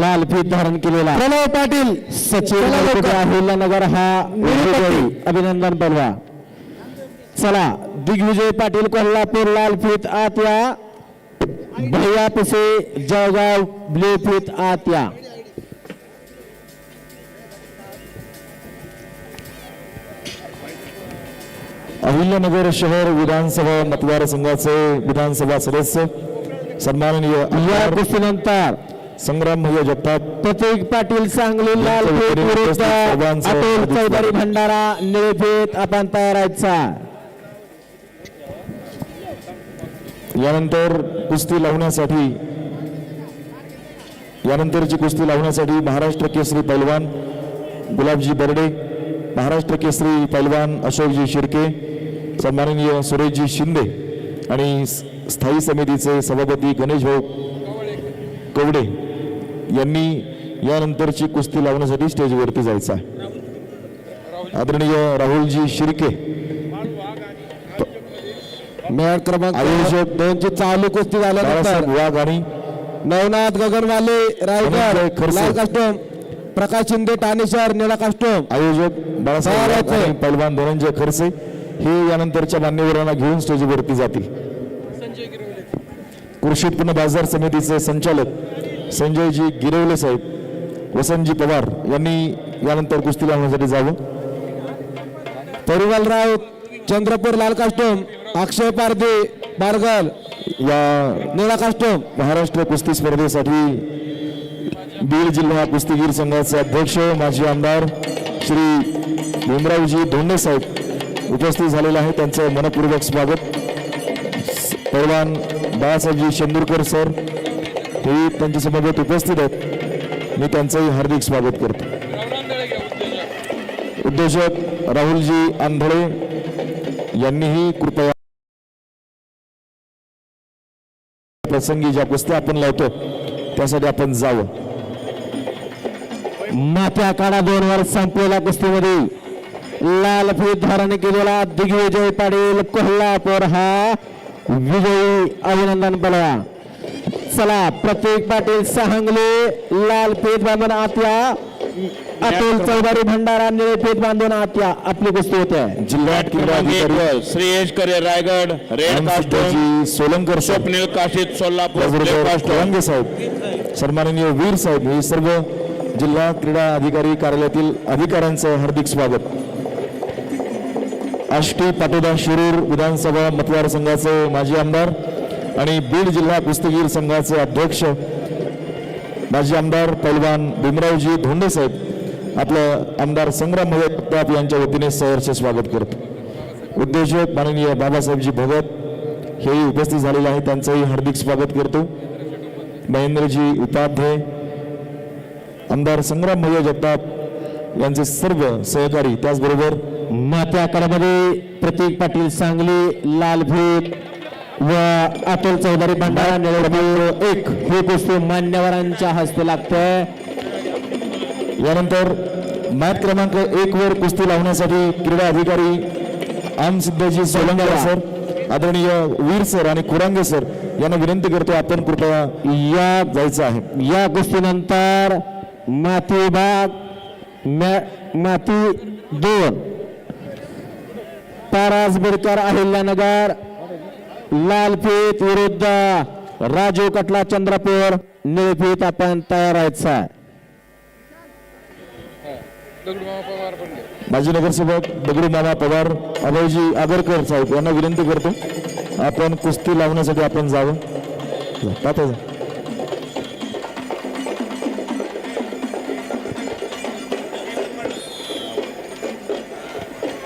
लाल फीत धारण केलेला प्रणव पाटील. कुठे अहिल्यानगर हा विजयी. अभिनंदन पलवा चला दिग्विजय पाटील कोल्हापूर लाल फीत आत या भैया पिसे जळगाव ब्ल्यू फीत आत या अहिल्यानगर शहर विधानसभा मतदारसंघाचे विधानसभा सदस्य सन्माननीय या कुस्तीनंतर संग्राम भैया जगताप प्रतीक पाटील सांगली लाल हार्दिक चौधरी. भंडारा निळे फीत आपण तयार आहेचा यानंतर कुस्ती लावण्यासाठी यानंतरची कुस्ती लावण्यासाठी महाराष्ट्र केसरी पैलवान गुलाबजी बर्डे महाराष्ट्र केसरी पैलवान अशोकजी शिर्के सन्माननीय सुरेशजी शिंदे आणि स्थायी समितीचे सभापती गणेश भाऊ कवडे यांनी यानंतरची कुस्ती लावण्यासाठी स्टेजवरती जायचं आहे. आदरणीय राहुलजी शिर्के. मेळ क्रमांक आयोजक दोनची चालू कुस्ती झाल्यानंतर वाघ आणि नवनाथ गगनवाले रायगड. लाल कास्टोम प्रकाश शिंदे ठाणे शहर निळा कास्टोम. आयोजक बाळासाहेब पैलवान धनंजय खरसे हे यानंतरच्या मान्यवरांना घेऊन स्टेजवरती जातील. कृषी उत्पन्न बाजार समितीचे संचालक संजयजी गिरवले साहेब वसंतजी पवार यांनी यानंतर कुस्ती लावण्यासाठी जावं. राऊत चंद्रपूर लाल कास्टोम अक्षय पारदे बारगल या निळा कास्टोम. महाराष्ट्र कुस्ती स्पर्धेसाठी बीड जिल्हा कुस्तीगीर संघाचे अध्यक्ष माजी आमदार श्री भीमरावजी धोंडे साहेब. उपस्थित झालेलं आहे त्यांचं मनपूर्वक स्वागत. पैलवान बाळासाहेबजी शेंदूरकर सर हेही त्यांच्या समवेत उपस्थित आहेत. मी त्यांचंही हार्दिक स्वागत करतो. उद्योजक राहुलजी आंधळे यांनीही कृपया प्रसंगी ज्या कुस्त्या आपण लावतो त्यासाठी आपण जावं. माथ्या काढा दोन वर संपलेल्या कुस्तीमध्ये लाल फीत धारण केलेला दिग्विजय पाटील कोल्हापूर हा विजयी अभिनंदन बलवा। चला प्रतीक पाटील सहांगले लाल फीत बांधून आत्या अतुल चौधरी भंडारा निळे फीत बांधून आत्या आपली कुस्ती होते. जिल्ह्यात क्रीडा अधिकारी श्रेयश करे रायगड रेड रामसिद्धाजी सोलंकर स्वप्नील काशीद सोलापूर कास्टोम साहेब सन्माननीय वीर साहेब हे सर्व जिल्हा क्रीडा अधिकारी कार्यालयातील अधिकाऱ्यांचं हार्दिक स्वागत. आष्टी पाटोदा शिरूर विधानसभा मतदारसंघाचे माजी आमदार आणि बीड जिल्हा कुस्तीगीर संघाचे अध्यक्ष माजी आमदार पैलवान भीमरावजी धोंडेसाहेब आपलं आमदार संग्राम जगताप यांच्या वतीने सहर्ष स्वागत करतो. उद्योजक माननीय बाबासाहेबजी भगत हेही उपस्थित झालेले आहेत. त्यांचंही हार्दिक स्वागत करतो. महेंद्रजी उपाध्याय आमदार संग्राम भगत जगताप यांचे सर्व सहकारी त्याचबरोबर माथ्या कडामध्ये प्रतीक पाटील सांगली लाल फीत व अतुल चौधरी भंडारा फीत एक ही कुस्ती मान्यवरांच्या हस्ते लागते. यानंतर मॅच क्रमांक एक वर कुस्ती लावण्यासाठी क्रीडा अधिकारी आमसिद्धजी सोलंकर सर आदरणीय वीर सर आणि कुरांगे सर यांना विनंती करतो आपण कृपया या जायचं आहे. या कुस्तीनंतर माती मॅ- माती दोन. तारास बिडकर अहिल्यानगर लाल फीत विरुद्ध राजू कटला चंद्रपूर निळफीत आपण तयार आहे माजी नगरसेवक दगडू मामा पवार अभयजी आगरकर साहेब यांना विनंती करतो आपण कुस्ती लावण्यासाठी आपण जावं. जा.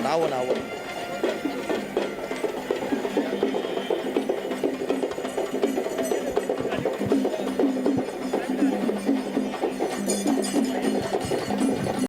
नाव नाव.